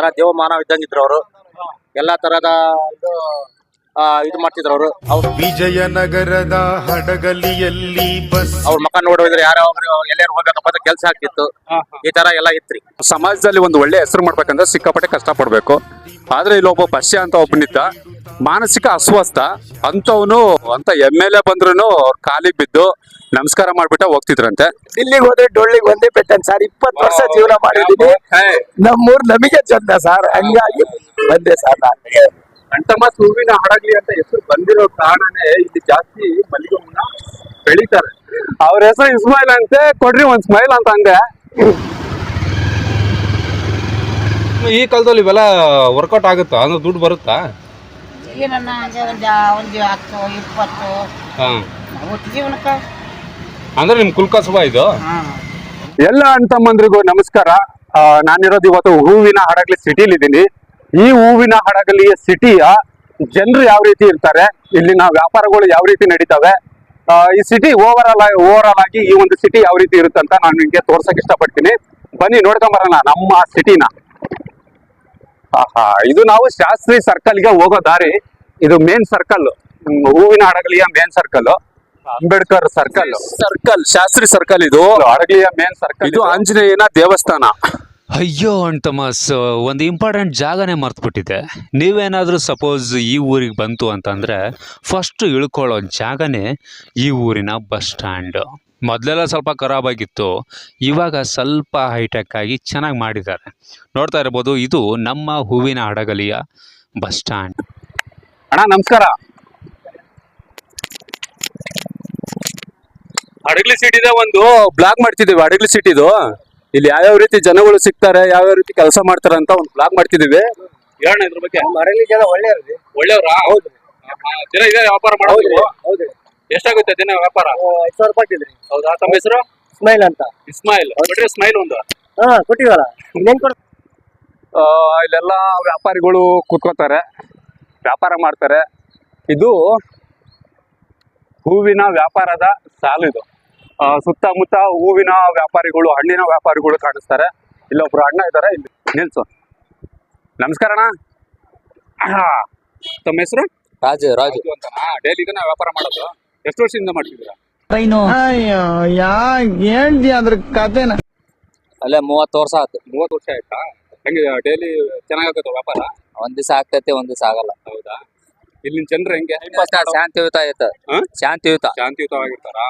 ತರ ದೇವಮಾನವ ಇದ್ದಂಗಿದ್ರು ಅವರು. ಎಲ್ಲಾ ತರದ ಇದು ಆ, ಇದು ಮಾಡ್ತಿದ್ರು ಅವರು. ಅವ್ರ ವಿಜಯನಗರದ ಹಡಗಲಿಯಲ್ಲಿ ಬಸ್. ಅವ್ರ ಮಕ್ಕ ನೋಡಿದ್ರೆ ಯಾರೋ ಎಲ್ಲಾರು ಹೋಗ್ಬೇಕಪ್ಪ ಅಂತ ಕೆಲಸ ಆಗ್ತಿತ್ತು. ಈ ತರ ಎಲ್ಲ ಇತ್ರಿ. ಸಮಾಜದಲ್ಲಿ ಒಂದು ಒಳ್ಳೆ ಹೆಸರು ಮಾಡ್ಬೇಕಂದ್ರೆ ಸಿಕ್ಕಾಪಟ್ಟೆ ಕಷ್ಟ ಪಡ್ಬೇಕು ಆದ್ರೆ ಇಲ್ಲೊಬ್ಬ ಬಸ್ಯ ಅಂತ ಒಬ್ಬನಿದ್ದ ಮಾನಸಿಕ ಅಸ್ವಸ್ಥ ಅಂತವನು ಅಂತ ಎಂ ಎಲ್ ಎ ಬಂದ್ರು ಅವ್ರ ಕಾಲಿಗೆ ಬಿದ್ದು ನಮಸ್ಕಾರ ಮಾಡ್ಬಿಟ್ಟ ಹೋಗ್ತಿದ್ರಂತೆ. ಇಲ್ಲಿಗೆ ಹೋದ್ರೆ ಡೊಳ್ಳಿಗೆ ಒಂದೇ ಪೆಟ್ಟನ್ ಸರ್. ಇಪ್ಪತ್ತು ವರ್ಷ ಜೀವನ ಮಾಡಿದೀನಿ. ನಮ್ಮೂರ್ ನಮಗೆ ಚಂದ ಸರ್. ಹಂಗಾಗಿ ಬಂದೆ ಸರ್ ನಾನು. ಅಂಟಮಾಸ್ ಹೂವಿನ ಹಡಗ್ಲಿ ಅಂತ ಹೆಸರು ಬಂದಿರೋ ಕಾರಣನೇ ಇಲ್ಲಿ ಜಾಸ್ತಿ ಮಲ್ಲಿಗೆ ಹೂವನ್ನ ಬೆಳಿತಾರೆ. ಅವ್ರ ಹೆಸರು ಇಸ್ಮೈಲ್ ಅಂತೆ ಕೊಡ್ರಿ ಒಂದ್ ಸ್ಮೈಲ್ ಅಂತ ಅಂದೆ. ಈ ಕಾಲದಲ್ಲಿ ಇವೆಲ್ಲ ವರ್ಕೌಟ್ ಆಗುತ್ತಾ? ಅಂದ್ರೆ ದುಡ್ಡು ಬರುತ್ತಾ? ಏನನ್ನ ನನ್ನ ಒಂದು ಒಂದು ಹತ್ತು ಇಪ್ಪತ್ತು. ಹಾ. ಒಟ್ಟು ಜೀವನಕ್ಕೆ ಅಂದ್ರೆ ನಿಮ್ ಕುಲ್ಕಸಬ ಇದು? ಎಲ್ಲ ಅಣ್ತಮ್ಮಂದ್ರಿಗೂ ನಮಸ್ಕಾರ. ಆ, ನಾನಿರೋದು ಇವತ್ತು ಹೂವಿನ ಹಡಗಲಿ ಸಿಟಿಲಿ ಇದ್ದೀನಿ ಈ ಹೂವಿನ ಹಡಗಲಿಯ ಸಿಟಿಯ ಜನರು ಯಾವ ರೀತಿ ಇರ್ತಾರೆ ಇಲ್ಲಿನ ವ್ಯಾಪಾರಗಳು ಯಾವ ರೀತಿ ನಡೀತವೆ ಆ, ಈ city over all over all ಆಗಿ ಈ ಒಂದು ಸಿಟಿ ಯಾವ ರೀತಿ ಇರುತ್ತೆ ಅಂತ ನಾನು ನಿಮ್ಗೆ ತೋರ್ಸಕ್ ಇಷ್ಟಪಡ್ತೀನಿ. ಬನ್ನಿ ನೋಡ್ಕೊಂಬರೋಣ ನಮ್ಮ ಸಿಟಿನ ಆಹಾ ಇದು ನಾವು ಶಾಸ್ತ್ರಿ ಸರ್ಕಲ್ಗೆ ಹೋಗೋ ದಾರಿ. ಇದು ಮೇನ್ ಸರ್ಕಲ್ ಹೂವಿನ ಹಡಗಲಿಯ main circle Ambedkar circle. Circle Shastri circle ಇದು. ಹಡಗಲಿಯ ಮೇನ್ ಸರ್ಕಲ್ ಇದು ಆಂಜನೇಯನ ದೇವಸ್ಥಾನ. ಅಯ್ಯೋ ಅಣ್ತಮಾಸ್ ಒಂದು ಇಂಪಾರ್ಟೆಂಟ್ ಜಾಗನೇ ಮರ್ತ್ಬಿಟ್ಟಿದೆ. ನೀವೇನಾದರೂ ಸಪೋಸ್ ಈ ಊರಿಗೆ ಬಂತು ಅಂತಂದರೆ ಫಸ್ಟ್ ಇಳ್ಕೊಳ್ಳೋ ಜಾಗನೇ ಈ ಊರಿನ ಬಸ್ ಸ್ಟ್ಯಾಂಡ್ ಮೊದಲೆಲ್ಲ ಸ್ವಲ್ಪ ಖರಾಬ್ ಆಗಿತ್ತು. ಇವಾಗ ಸ್ವಲ್ಪ ಹೈಟೆಕ್ ಆಗಿ ಚೆನ್ನಾಗಿ ಮಾಡಿದ್ದಾರೆ. ನೋಡ್ತಾ ಇರ್ಬೋದು ಇದು ನಮ್ಮ ಹೂವಿನ ಹಡಗಲಿಯ ಬಸ್ ಸ್ಟ್ಯಾಂಡ್ ಅಣ್ಣ ನಮಸ್ಕಾರ. ಹಡಗಲಿ ಸಿಟಿದೆ ಒಂದು ಬ್ಲಾಗ್ ಮಾಡ್ತಿದೀವಿ ಹಡಗಲಿ ಸಿಟಿದು ಇಲ್ಲಿ ಯಾವ್ಯಾವ ರೀತಿ ಜನಗಳು ಸಿಗ್ತಾರೆ ಯಾವ್ಯಾವ ರೀತಿ ಕೆಲಸ ಮಾಡ್ತಾರೆ ಅಂತ ಒಂದು ಬ್ಲಾಗ್ ಮಾಡ್ತಿದೀವಿ ಹೇಳೋಣ ಇದ್ರ ಬಗ್ಗೆ? ಮರಳಿ ಜನ ಒಳ್ಳೆಯವ್ರಿ. ಒಳ್ಳೆಯವ್ರಾ? ಹೌದು. ದಿನ ಇದೇ ವ್ಯಾಪಾರ ಮಾಡೋದು ಹೌದು ಎಷ್ಟಾಗುತ್ತೆ ದಿನ ವ್ಯಾಪಾರ? ಐದು ಸಾವಿರ ರೂಪಾಯಿ ಇದ್ರಿ ಹೌದಾ? ತಮ್ಮ ಹೆಸರು? ಸ್ಮೈಲ್ ಅಂತ. ಇಸ್ಮಾಯಿಲ್. ಕೊಟ್ರೆ ಸ್ಮೈಲ್ ಒಂದು? ಹಾ ಕೊಟ್ಟಿವಲ್ಲ. ಇನ್ನೇನ್ ಕೊಡ ಆ, ಇಲ್ಲೆಲ್ಲ ವ್ಯಾಪಾರಿಗಳು ಕೂತ್ಕೋತಾರೆ ವ್ಯಾಪಾರ ಮಾಡ್ತಾರೆ. ಇದು ಹೂವಿನ ವ್ಯಾಪಾರದ ಸಾಲು ಇದು. ಸುತ್ತಮುತ್ತ ಹೂವಿನ ವ್ಯಾಪಾರಿಗಳು ಹಣ್ಣಿನ ವ್ಯಾಪಾರಿಗಳು ಕಾಣಿಸ್ತಾರೆ. ಇಲ್ಲೊಬ್ರು ಅಣ್ಣ ಇದ್ದಾರೆ ಇಲ್ಲಿ ನಿಲ್ಸು. ನಮಸ್ಕಾರ ಅಣ್ಣ. ತಮ್ಮ ಹೆಸರು? ರಾಜು ರಾಜು. ಡೈಲಿ ಇದನ್ನ ವ್ಯಾಪಾರ ಮಾಡೋದು. ಎಷ್ಟು ವರ್ಷದಿಂದ ಮಾಡ್ತಿದ್ರ ಅಯ್ಯೋ ಯಾ ಹೇಳ್ತಿ ಅದ್ರ ಕತೆನ? ಅಲ್ಲೇ ಮೂವತ್ತು ವರ್ಷ ಆಯ್ತು. ಮೂವತ್ತು ವರ್ಷ ಆಯ್ತಾ? ಹೆಂಗೆ ಡೈಲಿ ಚೆನ್ನಾಗಾಗುತ್ತೆ ವ್ಯಾಪಾರ? ಒಂದ್ ದಿವಸ ಆಗ್ತೈತೆ ಒಂದ್ ದಿವಸ ಆಗಲ್ಲ. ಹೌದಾ? ಇಲ್ಲಿನ ಜನರು ಹೆಂಗೆ? ಶಾಂತಿಯುತ ಆಯ್ತು? ಶಾಂತಿಯುತ. ಶಾಂತಿಯುತವಾಗಿರ್ತಾರಾ?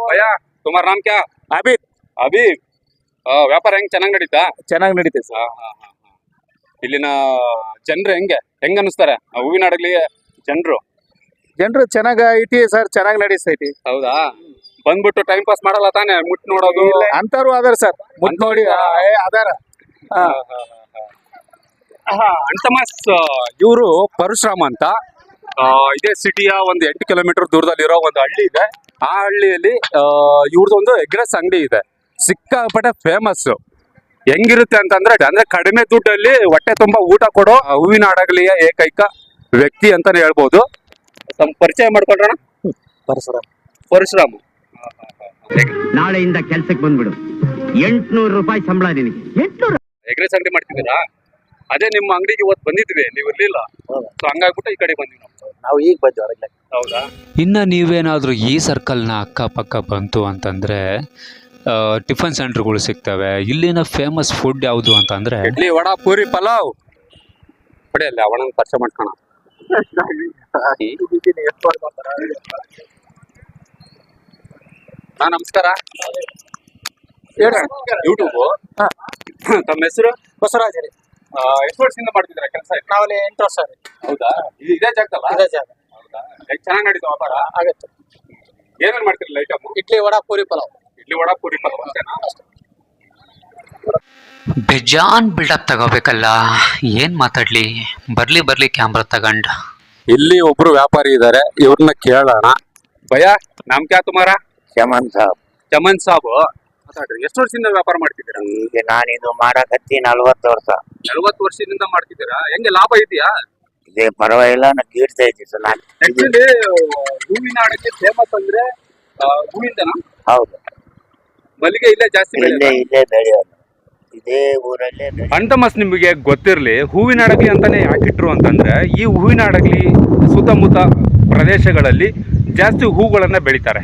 ಭಯ. ಕುಮಾರ್ ನಾಮ್ ಕ್ಯಾ? ಅಬೀದ್ ಅಬೀಬ್ ಆ, ವ್ಯಾಪಾರ ಹೆಂಗ್ ಚೆನ್ನಾಗ್ ನಡೀತಾ? ಚೆನ್ನಾಗಿ ನಡೀತೈತೆ ಸರ್. ಹಾ, ಹಾ, ಹಾ, ಹಾ. ಇಲ್ಲಿನ ಜನರು ಹೆಂಗೆ? ಹೆಂಗ್ ಅನಿಸ್ತಾರೆ ಆ ಹೂವಿನ ಹಡಗಲಿ ಜನರು? ಜನರು ಚೆನ್ನಾಗಿ ಐತಿ ಸರ್ ಚೆನ್ನಾಗಿ ನಡೀತೈತಿ. ಹೌದಾ? ಬಂದ್ಬಿಟ್ಟು ಟೈಮ್ ಪಾಸ್ ಮಾಡಲ್ಲ ತಾನೇ? ಮುಟ್ ನೋಡೋದು? ಅಂತಾರು ಅದಾರ ಸರ್. ಮುಟ್ ನೋಡಿ ಆ, ಏ, ಅದಾರ. ಅಂಟಮಾಸ್ ಇವರು ಪರಶುರಾಮ ಅಂತ. ಇದೇ ಸಿಟಿಯ ಒಂದು ಎಂಟು ಕಿಲೋಮೀಟರ್ ದೂರದಲ್ಲಿರೋ ಒಂದು ಹಳ್ಳಿ ಇದೆ. ಆ ಹಳ್ಳಿಯಲ್ಲಿ ಇವ್ರದ್ದು ಒಂದು ಎಗ್ರೆಸ್ ಅಂಗಡಿ ಇದೆ. ಸಿಕ್ಕಾಪಟ್ಟೆ ಫೇಮಸ್ ಹೆಂಗಿರುತ್ತೆ ಅಂತಂದ್ರೆ ಅಂದ್ರೆ ಕಡಿಮೆ ದುಡ್ಡಲ್ಲಿ ಹೊಟ್ಟೆ ತುಂಬಾ ಊಟ ಕೊಡೋ ಹೂವಿನ ಹಡಗಲಿಯ ಏಕೈಕ ವ್ಯಕ್ತಿ ಅಂತಾನೆ ಹೇಳ್ಬೋದು. ತಮ್ಮ ಪರಿಚಯ ಮಾಡ್ಕೊಂಡ್ರಣ ಪರಶುರಾಮ್. ಪರಶುರಾಮ್. ನಾಳೆಯಿಂದ ಕೆಲ್ಸಕ್ಕೆ ಬಂದ್ಬಿಡು. ಎಂಟ್ನೂರು ರೂಪಾಯಿ ಸಂಬಳ ನಿನಗೆ. ಎಂಟ್ನೂರು ಎಗ್ರೆಸ್ ಅಂಗಡಿ ಮಾಡ್ತಿದ್ದೀರಾ? ಅದೇ ನಿಮ್ಮ ಅಂಗಡಿಗೆ ಇವತ್ತು ಬಂದಿದ್ವಿ ನೀವು ಇರ್ಲಿಲ್ಲ. ಸೊ ಹಂಗಾಗ್ಬಿಟ್ಟು ಈ ಕಡೆ ಬಂದ್ವಿ ನಾವು. ನಾವು ಈಗ ಬಂದ್ವಿ ಹೌದಾ? ಇನ್ನು ನೀವೇನಾದರೂ ಈ ಸರ್ಕಲ್ನ ಅಕ್ಕಪಕ್ಕ ಬಂತು ಅಂತಂದರೆ ಟಿಫನ್ ಸೆಂಟ್ರ್ಗಳು ಸಿಗ್ತವೆ. ಇಲ್ಲಿನ ಫೇಮಸ್ ಫುಡ್ ಯಾವುದು ಅಂತಂದರೆ? ಇಡ್ಲಿ ವಡಾ ಪೂರಿ ಪಲಾವ್. ಪಡೆಯಲ್ಲ ಅವಳನ್ನು ಪರಿಚಯ ಮಾಡ್ಕೋಣ ಹಾ ನಮಸ್ಕಾರ. ಯೂಟ್ಯೂಬ್ ತಮ್ಮ ಹೆಸರು? ಬಸವರಾಜ್ ರೀ ಎಷ್ಟು ವರ್ಷದಿಂದ ಮಾಡ್ತಿದ್ರೆ ಕೆಲಸ ನಾವಲ್ಲಿ ಎಂಟು ವರ್ಷ ಹೌದಾ? ಇದು ಇದೇ ಜಾಗದಲ್ಲ? ಅದೇ ಜಾಗ. ಹೌದಾ? ಚೆನ್ನಾಗಿ ನಡೀತು ವ್ಯಾಪಾರ ಆಗತ್ತೆ. ಏನೇನು ಮಾಡ್ತೀರಿ ಐಟಮ್ ಇಡ್ಲಿ ವಡ ಪೂರಿ ಪಲಾವ್. ಇಡ್ಲಿ ವಡ ಪೂರಿ ಪಲಾವ್ ಅಷ್ಟೇನಾ ಬೇಜಾನ್ ಬಿಲ್ಡಪ್ ತಗೋಬೇಕಲ್ಲ ಏನ್ ಮಾತಾಡ್ಲಿ? ಬರ್ಲಿ ಬರ್ಲಿ ಕ್ಯಾಮ್ರಾ ತಗೊಂಡ್. ಇಲ್ಲಿ ಒಬ್ರು ವ್ಯಾಪಾರಿ ಇದ್ದಾರೆ ಇವ್ರನ್ನ ಕೇಳೋಣ. ಭಯ ನಮ್ ಕ್ಯಾ ತುಮಾರ ಚಮನ್ ಸಾಬ್. ಚಮನ್ ಸಾಬ್? ಮಾತಾಡ್ರಿ. ಎಷ್ಟು ವರ್ಷದಿಂದ ವ್ಯಾಪಾರ ಮಾಡ್ತಿದ್ದೀರಾ? ಈಗ ನಾನಿದು ಮಾಡಕತ್ತಿ ನಲ್ವತ್ತು ವರ್ಷ. ನಲವತ್ತು ವರ್ಷದಿಂದ ಮಾಡ್ತಿದ್ದೀರಾ? ಹೆಂಗೆ ಲಾಭ ಇದೆಯಾ? ಇದೆ ಪರವಾಗಿಲ್ಲ ನಾ ಕೀರ್ತಾ ಇದ್ದಿ ಸರ್ ನಾನು ಆಕ್ಚುಲಿ ಹೂವಿನ ಅಡಕೆ ಫೇಮಸ್ ಅಂದ್ರೆ ಆ, ಹೂವಿಂದನಾ? ಹೌದು. ಮಲ್ಲಿಗೆ ಇಲ್ಲೇ ಜಾಸ್ತಿ ಇಲ್ಲೇ ಬೆಳೆಯೋದಾ? ಇಲ್ಲೇ ಬೆಳೆಯೋದು. ಇದೇ ಊರಲ್ಲೇ ಅಂತಮಸ್ ನಿಮಗೆ ಗೊತ್ತಿರಲಿ ಹೂವಿನ ಅಡಗಲಿ ಅಂತಾನೆ ಯಾಕಿಟ್ರು ಅಂತಂದ್ರೆ ಈ ಹೂವಿನ ಅಡಗಲಿ ಸುತ್ತಮುತ್ತ ಪ್ರದೇಶಗಳಲ್ಲಿ ಜಾಸ್ತಿ ಹೂಗಳನ್ನು ಬೆಳೀತಾರೆ.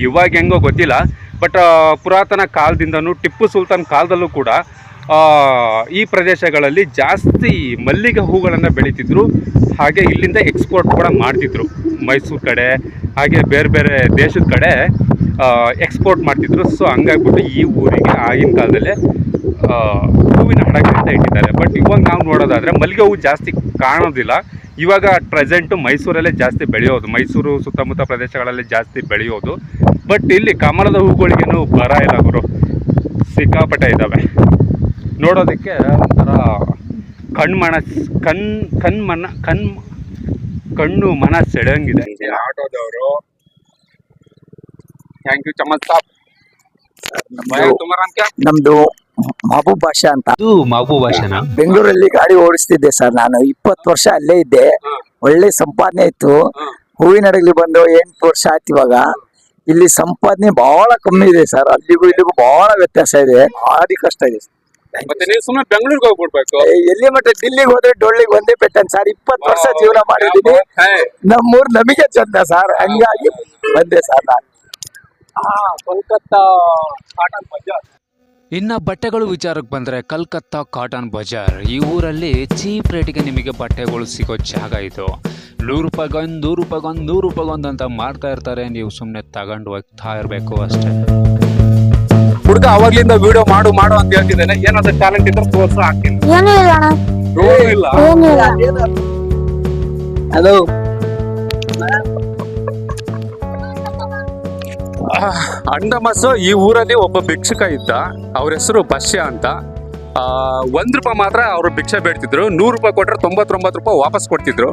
ಇವಾಗ ಹೆಂಗೋ ಗೊತ್ತಿಲ್ಲ ಬಟ್ ಪುರಾತನ ಕಾಲದಿಂದನೂ, ಟಿಪ್ಪು ಸುಲ್ತಾನ್ ಕಾಲದಲ್ಲೂ ಕೂಡ ಈ ಪ್ರದೇಶಗಳಲ್ಲಿ ಜಾಸ್ತಿ ಮಲ್ಲಿಗೆ ಹೂಗಳನ್ನು ಬೆಳೀತಿದ್ರು. ಹಾಗೆ ಇಲ್ಲಿಂದ ಎಕ್ಸ್ಪೋರ್ಟ್ ಕೂಡ ಮಾಡ್ತಿದ್ರು. ಮೈಸೂರು ಕಡೆ, ಹಾಗೆ ಬೇರೆ ಬೇರೆ ದೇಶದ ಕಡೆ ಎಕ್ಸ್ಪೋರ್ಟ್ ಮಾಡ್ತಿದ್ರು. ಸೊ ಹಂಗಾಗ್ಬಿಟ್ಟು ಈ ಊರಿಗೆ ಆಗಿನ ಕಾಲದಲ್ಲೇ ಹೂವಿನ ಹಡಗಲಿ ಅಂತ ಇಟ್ಟಿದ್ದಾರೆ. ಬಟ್ ಇವಾಗ ನಾವು ನೋಡೋದಾದರೆ ಮಲ್ಲಿಗೆ ಹೂವು ಜಾಸ್ತಿ ಕಾಣೋದಿಲ್ಲ. ಇವಾಗ ಪ್ರೆಸೆಂಟು ಮೈಸೂರಲ್ಲೇ ಜಾಸ್ತಿ ಬೆಳೆಯೋದು ಮೈಸೂರು ಸುತ್ತಮುತ್ತ ಪ್ರದೇಶಗಳಲ್ಲಿ ಜಾಸ್ತಿ ಬೆಳೆಯೋದು. ಬಟ್ ಇಲ್ಲಿ ಕಮಲದ ಹೂಗಳಿಗೇನು ಬರ ಇಲ್ಲ ಗುರು. ಸಿಕ್ಕಾಪಟ್ಟೆ ಇದ್ದಾವೆ ನೋಡೋದಕ್ಕೆ ಒಂಥರ ಕಣ್ಮನ ಕಣ್ ಮನ ಕಣ್ ಕಣ್ಣು ಮನ ಸೆಳೆಯಂಗಿದೆ ಆಟೋದವರು. ಥ್ಯಾಂಕ್ ಯು ಚಮತ್ ಸಾಬ್ ನಮ್ದು ಮಹಬೂಬ್ ಬಾಷಾ ಅಂತ. ಇದು ಭಾಷೆ ಭಾಷೆನ? ಬೆಂಗಳೂರಲ್ಲಿ ಗಾಡಿ ಓಡಿಸ್ತಿದ್ದೆ ಸರ್ ನಾನು. ಇಪ್ಪತ್ತು ವರ್ಷ ಅಲ್ಲೇ ಇದ್ದೆ. ಒಳ್ಳೆ ಸಂಪಾದನೆ ಇತ್ತು. ಹೂವಿನ ಹಡಗಲಿ ಬಂದು ಎಂಟು ವರ್ಷ ಆಯ್ತು ಇವಾಗ. ಇಲ್ಲಿ ಸಂಪಾದನೆ ಬಹಳ ಕಮ್ಮಿ ಇದೆ ಸರ್. ಅಲ್ಲಿಗೂ ಇಲ್ಲಿಗೂ ಬಹಳ ವ್ಯತ್ಯಾಸ ಇದೆ. ಭಾರಿ ಕಷ್ಟ ಇದೆ sir. ಮತ್ತೆ ನೀವು ಸುಮ್ಮನೆ ಬೆಂಗಳೂರಿಗೆ ಹೋಗ್ಬಿಡ್ಬೇಕು. ಏ, ಎಲ್ಲಿ ಮಟ್ಟ ಡಿಲ್ಲಿಗೆ ಹೋದ್ರೆ ಡೊಳ್ಳಿಗೆ ಒಂದೇ ಪೆಟ್ಟ ಸರ್. ಇಪ್ಪತ್ತು ವರ್ಷ ಜೀವನ ಮಾಡಿದೀನಿ ನಮ್ಮೂರು ನಮ್ಮೂರ್ ನಮಗೆ ಚಂದ ಸರ್. ಹಂಗಾಗಿ ಬಂದೆ ಸರ್ ನಾನು. ಕೋಲ್ಕತ್ತಾ ಕಾಟನ್ ಬಜಾರ್ ಇನ್ನು ಬಟ್ಟೆಗಳು ವಿಚಾರಕ್ಕೆ ಬಂದರೆ ಕಲ್ಕತ್ತಾ ಕಾಟನ್ ಬಜಾರ್. ಈ ಊರಲ್ಲಿ ಚೀಪ್ ರೇಟಿಗೆ ನಿಮಗೆ ಬಟ್ಟೆಗಳು ಸಿಗೋ ಜಾಗ ಇದು. ನೂರು ರೂಪಾಯಿಗೊಂದು ನೂರು ರೂಪಾಯಿಗೊಂದು ನೂರು ರೂಪಾಯಿಗೊಂದು ಅಂತ ಮಾಡ್ತಾ ಇರ್ತಾರೆ. ನೀವು ಸುಮ್ಮನೆ ತಗೊಂಡು ಹೋಗ್ತಾ ಇರಬೇಕು ಅಷ್ಟೇ. ಹುಡುಗ ಅವಾಗ್ಲಿಂದ ವಿಡಿಯೋ ಮಾಡು ಮಾಡು ಅಂತ ಹೇಳ್ತಿದ್ದೇನೆ. ಏನಾದ್ರು ಟ್ಯಾಲೆಂಟ್ ಇದ್ರೆ ತೋರ್ಸೋ ಹಾಕ್ತೀನಿ. ಏನೂ ಇಲ್ಲ ಅಣ್ಣ. ಏನೂ ಇಲ್ಲ. ಏನೂ ಇಲ್ಲ. ಹಲೋ ಅಂಡಮಸ್ ಈ ಊರಲ್ಲಿ ಒಬ್ಬ ಭಿಕ್ಷುಕ ಇದ್ದ. ಅವ್ರ ಹೆಸರು ಬಶ್ಯ ಅಂತ. ಒಂದು ರೂಪಾಯಿ ಮಾತ್ರ ಅವರು ಭಿಕ್ಷೆ ಬೇಡ್ತಿದ್ರು. ನೂರು ರೂಪಾಯಿ ಕೊಟ್ಟರೆ ತೊಂಬತ್ತೊಂಬತ್ತು ರೂಪಾಯಿ ವಾಪಸ್ ಕೊಡ್ತಿದ್ರು.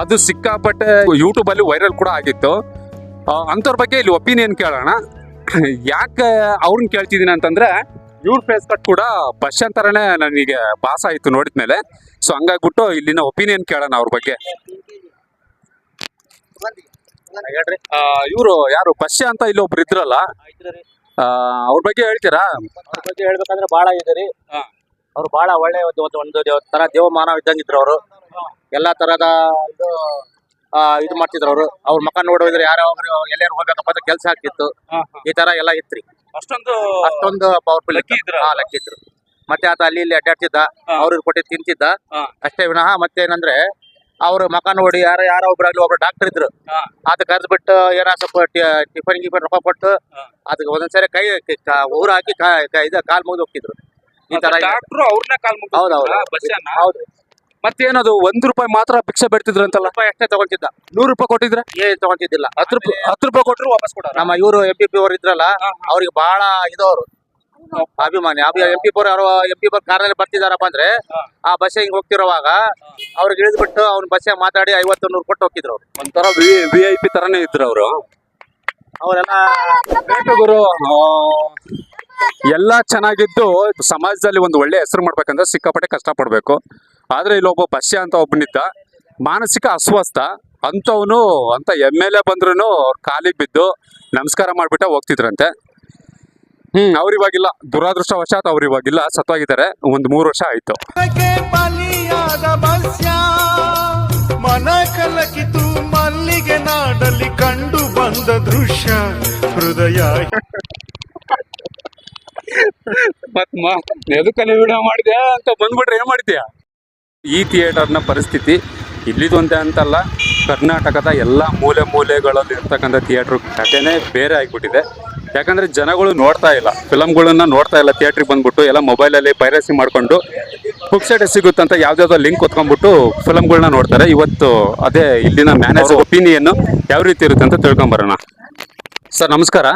ಅದು ಸಿಕ್ಕಾಪಟ್ಟೆ ಯೂಟ್ಯೂಬ್ ಅಲ್ಲಿ ವೈರಲ್ ಕೂಡ ಆಗಿತ್ತು. ಅಂಥವ್ರ ಬಗ್ಗೆ ಇಲ್ಲಿ ಒಪಿನಿಯನ್ ಕೇಳೋಣ. ಯಾಕೆ ಅವ್ರನ್ನ ಕೇಳ್ತಿದ್ದೀನಿ ಅಂತಂದ್ರೆ, ಇವ್ರ ಫೇಸ್ ಕಟ್ ಕೂಡ ಬಶ್ಯ ಥರನೇ ನನಗೆ ಭಾಸಾಯಿತು ನೋಡಿದ ಮೇಲೆ ಸೊ ಹಂಗಾಗ್ಬಿಟ್ಟು ಇಲ್ಲಿನ ಒಪಿನಿಯನ್ ಕೇಳೋಣ ಅವ್ರ ಬಗ್ಗೆ. ಇವರು ಯಾರು ಪಶ್ಯ ಅಂತ ಇಲ್ಲಿ ಒಬ್ರು ಇದ್ರಲ್ಲ? ಆ, ಅವ್ರ ಬಗ್ಗೆ ಹೇಳ್ತೀರಾ? ಅವ್ರ ಬಗ್ಗೆ ಹೇಳ್ಬೇಕಂದ್ರೆ ಬಹಳ ಇದ್ರಿ ರೀ. ಅವ್ರು ಬಹಳ ಒಳ್ಳೆ ಒಂದು ಒಂದು ತರ ದೇವಮಾನವ ಇದ್ದಂಗಿದ್ರು ಅವರು. ಎಲ್ಲಾ ತರದ ಇದು ಆ, ಇದು ಮಾಡ್ತಿದ್ರು ಅವರು. ಅವ್ರ ಮಕ್ಕ ನೋಡಿದ್ರೆ ಯಾರು ಎಲ್ಲಾರು ಹೋಗ್ಬೇಕಪ್ಪ ಅಂತ ಕೆಲಸ ಆಗ್ತಿತ್ತು ಈ ತರ ಎಲ್ಲ ಇತ್ರಿ. ಅಷ್ಟೊಂದು ಅಷ್ಟೊಂದು ಪವರ್ಫುಲ್ ಲಕ್ಕಿ ಇದ್ರ? ಹಾ ಲಕ್ಕಿ ಇದ್ರು. ಮತ್ತೆ ಆತ ಅಲ್ಲಿ ಇಲ್ಲಿ ಅಡ್ಡಾಡ್ತಿದ್ದ. ಅವ್ರಿಗೆ ಕೊಟ್ಟಿದ್ ತಿಂತಿದ್ದ. ಅಷ್ಟೇ ವಿನಃ ಮತ್ತೆ ಏನಂದ್ರೆ ಅವ್ರ ಮಕ ನೋಡಿ ಯಾರ ಯಾರೋ ಒಬ್ರಾಗ್ಲಿ ಒಬ್ರು ಡಾಕ್ಟರ್ ಇದ್ರು. ಅದ್ ಆತ ಕರೆದು ಬಿಟ್ಟು ಏನ ಸ್ವಲ್ಪ ಟಿಫನ್ ಗಿಫನ್ ರೊಕ್ಕ ಕೊಟ್ಟು. ಅದಕ್ಕೆ ಒಂದೊಂದ್ಸರಿ ಕೈ ಊರ್ ಹಾಕಿ ಇದ ಕಾಲ್ ಮುಗಿದು ಹೋಗ್ತಿದ್ರು. ಈ ತರ. ಡಾಕ್ಟ್ರು ಅವ್ರನ್ನ ಕಾಲ್ ಹೌದೌದು. ಬಸ್ಸನ್ನ? ಹೌದು. ಮತ್ತೇನದು ಒಂದ್ ರೂಪಾಯಿ ಮಾತ್ರ ಭಿಕ್ಷೆ ಬಿಡ್ತಿದ್ರು ಅಂತಲ್ಲ ರೂಪಾಯಿ ಅಷ್ಟೇ ತಗೊಂತಿದ್ದ ನೂರು ರೂಪಾಯಿ ಕೊಟ್ಟಿದ್ರೆ? ಏನ್ ತಗೊಂತಿದ್ದಿಲ್ಲ ಹತ್ತು ರೂಪಾಯಿ ಹತ್ತು ರೂಪಾಯಿ ಕೊಟ್ಟರು ವಾಪಸ್ ಕೊಡ ನಮ್ಮ ಇವರು ಎಂ ಪಿ ಪಿ ಅವ್ರು ಇದ್ರಲ್ಲ ಅವ್ರಿಗೆ ಬಹಳ ಇದವ್ರು ಅಭಿಮಾನಿ. ಎಂ ಪಿ ಪೋರ್ ಅವರು ಎಂ ಪಿ ಪೋರ್ ಕಾರ್ನಲ್ಲಿ ಬರ್ತಿದಾರಪ್ಪ ಅಂದ್ರೆ ಆ ಬಸ್ ಹಿಂಗ್ ಹೋಗ್ತಿರುವಾಗ ಅವ್ರಿಗೆ ಇಳಿದ್ಬಿಟ್ಟು ಅವ್ನ ಬಸ್ ಮಾತಾಡಿ ಐವತ್ತು ನೂರು ಕೊಟ್ಟು ಹೋಗಿದ್ರು ಅವ್ರು. ಒಂಥರ ವಿ ವಿ ಐ ಪಿ ತರನೇ ಇದ್ರು ಅವರು. ಅವರೆಲ್ಲ ಗುರು? ಎಲ್ಲ ಚೆನ್ನಾಗಿದ್ದು ಸಮಾಜದಲ್ಲಿ ಒಂದು ಒಳ್ಳೆ ಹೆಸರು ಮಾಡ್ಬೇಕಂದ್ರೆ ಸಿಕ್ಕಾಪಟ್ಟೆ ಕಷ್ಟ ಪಡ್ಬೇಕು ಆದ್ರೆ ಇಲ್ಲೊಬ್ಬ ಬಸ್ಯ ಅಂತ ಒಬ್ಬನಿದ್ದ ಮಾನಸಿಕ ಅಸ್ವಸ್ಥ ಅಂತವನು ಅಂತ ಎಂ ಎಲ್ ಎ ಬಂದ್ರು ಅವ್ರ ಕಾಲಿಗೆ ಬಿದ್ದು ನಮಸ್ಕಾರ ಮಾಡ್ಬಿಟ್ಟ ಹೋಗ್ತಿದ್ರಂತೆ. ಹ್ಮ್ ಅವ್ರಿವಾಗಿಲ್ಲ. ದುರಾದೃಷ್ಟವಶಾತ್ ಅವ್ರ ಇವಾಗಿಲ್ಲ ಸತ್ತೋಗಿದ್ದಾರೆ. ಒಂದು ಮೂರು ವರ್ಷ ಆಯ್ತು. ಮನ ಕಲಕಿತು ಮಲ್ಲಿಗೆ ನಾಡಲ್ಲಿ ಕಂಡು ಬಂದ ದೃಶ್ಯ ಹೃದಯ. ಮತ್ ಎದಕ್ಕಲ್ಲಿ ವಿಡಿಯೋ ಮಾಡಿದ್ಯಾ ಅಂತ ಬಂದ್ಬಿಟ್ರೆ ಏನ್ ಮಾಡಿದ್ಯಾ? ಈ ಥಿಯೇಟರ್ನ ಪರಿಸ್ಥಿತಿ ಇಲ್ಲಿದೊಂದೇ ಅಂತಲ್ಲ. ಕರ್ನಾಟಕದ ಎಲ್ಲ ಮೂಲೆ ಮೂಲೆಗಳಲ್ಲಿ ಇರ್ತಕ್ಕಂಥ ಥಿಯೇಟ್ರ್ ಕಥೆನೇ ಬೇರೆ ಆಗಿಬಿಟ್ಟಿದೆ. ಯಾಕಂದ್ರೆ ಜನಗಳು ನೋಡ್ತಾ ಇಲ್ಲ ಫಿಲಮ್ಗಳನ್ನ ನೋಡ್ತಾ ಇಲ್ಲ ಥಿಯೇಟ್ರಿಗೆ ಬಂದ್ಬಿಟ್ಟು ಎಲ್ಲ ಮೊಬೈಲಲ್ಲಿ ಪೈರಸಿ ಮಾಡ್ಕೊಂಡು ಸಿಗುತ್ತೆ ಸಿಗುತ್ತಂತ ಯಾವ್ದಾವ್ದೋ ಲಿಂಕ್ ಹೊತ್ಕೊಂಡ್ಬಿಟ್ಟು ಫಿಲಮ್ಗಳನ್ನ ನೋಡ್ತಾರೆ. ಇವತ್ತು ಅದೇ ಇಲ್ಲಿನ ಮ್ಯಾನೇಜರ್ ಒಪಿನಿಯನ್ ಯಾವ ರೀತಿ ಇರುತ್ತೆ ಅಂತ ತಿಳ್ಕೊಂಬರೋಣ. ಸರ್ ನಮಸ್ಕಾರ.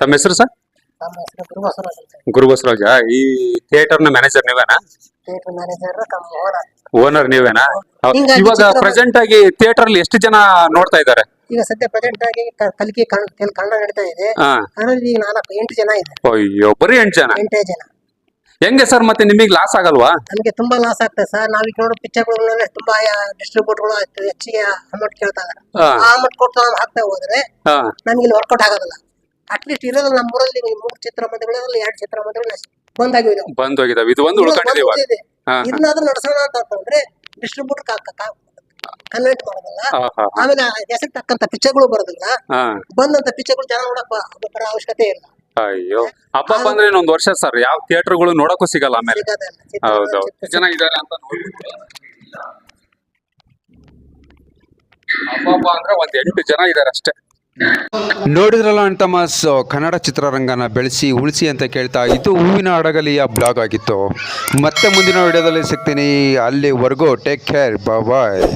ತಮ್ಮ ಹೆಸರು ಸರ್? ಅಂತ ಗುರು ಬಸವರಾಜ ಈ ಥಿಯೇಟರ್ನ manager ನೀವೇನಾ? Theatre manager cum owner owner ನೀವೇನಾ? ಹೌದ್. ಇವಾಗ ಪ್ರೆಸೆಂಟ್ ಆಗಿ ಥಿಯೇಟರ್ ಅಲ್ಲಿ ಎಷ್ಟು ಜನ ನೋಡ್ತಾ ಇದ್ದಾರೆ? ಈಗ ಸದ್ಯ ಪ್ರೆಸೆಂಟ್ ಆಗಿ ಕ- ಕಲಿಕೆ ಕನ್ನಡ ನಡೀತಾ ಇದೆ. ಹಾ. ಕನ್ನಡದಲ್ಲಿ ಈಗ ನಾಲ್ಕು ಎಂಟು ಜನ ಇದೆ ಅಯ್ಯೋ ಬರೀ ಎಂಟು ಜನ? ಎಂಟೇ ಜನ. ಹೆಂಗೆ ಸರ್ ಮತ್ತೆ ನಿಮಗೆ ಲಾಸ್ ಆಗಲ್ವಾ? ನಮಗೆ ತುಂಬಾ ಲಾಸ್ ಆಗ್ತದೆ ಸರ್. ನಾವೀಗ ನೋಡೋ ಪಿಕ್ಚರ್ಗಳನ್ನ ತುಂಬಾ ಡಿಸ್ಟ್ರಿಬ್ಯೂಟರ್ಗಳು ಹೆಚ್ಚಿಗೆ ಅಮೌಂಟ್ ಕೇಳ್ತಾ ಇದಾರೆ ಹಾ. ಆ ಅಮೌಂಟ್ ಕೊಟ್ಟು ನಾವು ಹಾಕ್ತಾ ಹೋದ್ರೆ ಹಾ. ನಮ್ಗೆ ಇಲ್ಲಿ ವರ್ಕೌಟ್ ಆಗೋದಿಲ್ಲ. ಅಟ್ಲೀಸ್ಟ್ ಇರೋದು ನಮ್ಮೂರಲ್ಲಿ ಮೂರು ಚಿತ್ರಮಂದಿರಗಳಲ್ಲಿ ಎರಡು ಚಿತ್ರಮಂದಿರಗಳು ಬಂದಾಗಿವೆ ಬಂದ್ ಹೋಗಿದಾವೆ ಇದು ಒಂದು ಹಾ. ಇದನ್ನಾದ್ರೂ ನಡೆಸೋಣ ಅಂತ ಅಂತಂದ್ರೆ ಡಿಸ್ಟ್ರಿಬ್ಯೂಟರ್ ಕನ್ವೆಂಟ್ ಮಾಡೋದಿಲ್ಲ. ಆಮೇಲೆ ಹೆಸರು ತಕ್ಕಂತ ಪಿಕ್ಚರ್ಗಳು ಬರೋದಿಲ್ಲ. ಹಾ. ಬಂದಂತ ಪಿಕ್ಚರ್ಗಳು ಜನ ನೋಡಕ್ ಬ- ಬರೋ ಅವಶ್ಯಕತೆ ಇಲ್ಲ. ಅಯ್ಯೋ. ಹಬ್ಬ ಬಂದ್ರೆ ಇನ್ನೊಂದ್ ವರ್ಷ ಸರ್ ಯಾವ ಥಿಯೇಟರ್ಗಳು ನೋಡಕ್ಕೂ ಸಿಗಲ್ಲ ಆಮೇಲೆ. ಹೌದೌದು. ಜನ ಇದಾರೆ ಅಂತ ನೋಡ್ಬಿಟ್ಟು ಹಬ್ಬ ಅಂದ್ರೆ ಒಂದ್ ಎಂಟು ಜನ ಇದ್ದಾರೆ ಅಷ್ಟೇ. ನೋಡಿದ್ರಲ್ಲ ಅಣ್ಣ ತಮ್ಮಸ್ ಕನ್ನಡ ಚಿತ್ರರಂಗನ ಬೆಳೆಸಿ ಉಳಿಸಿ ಅಂತ ಕೇಳ್ತಾ ಇದು ಹೂವಿನ ಹಡಗಲಿಯ ಬ್ಲಾಗ್ ಆಗಿತ್ತು. ಮತ್ತೆ ಮುಂದಿನ ವಿಡಿಯೋದಲ್ಲಿ ಸಿಗ್ತೀನಿ. ಅಲ್ಲಿವರೆಗೂ ಟೇಕ್ ಕೇರ್. ಬಾಯ್.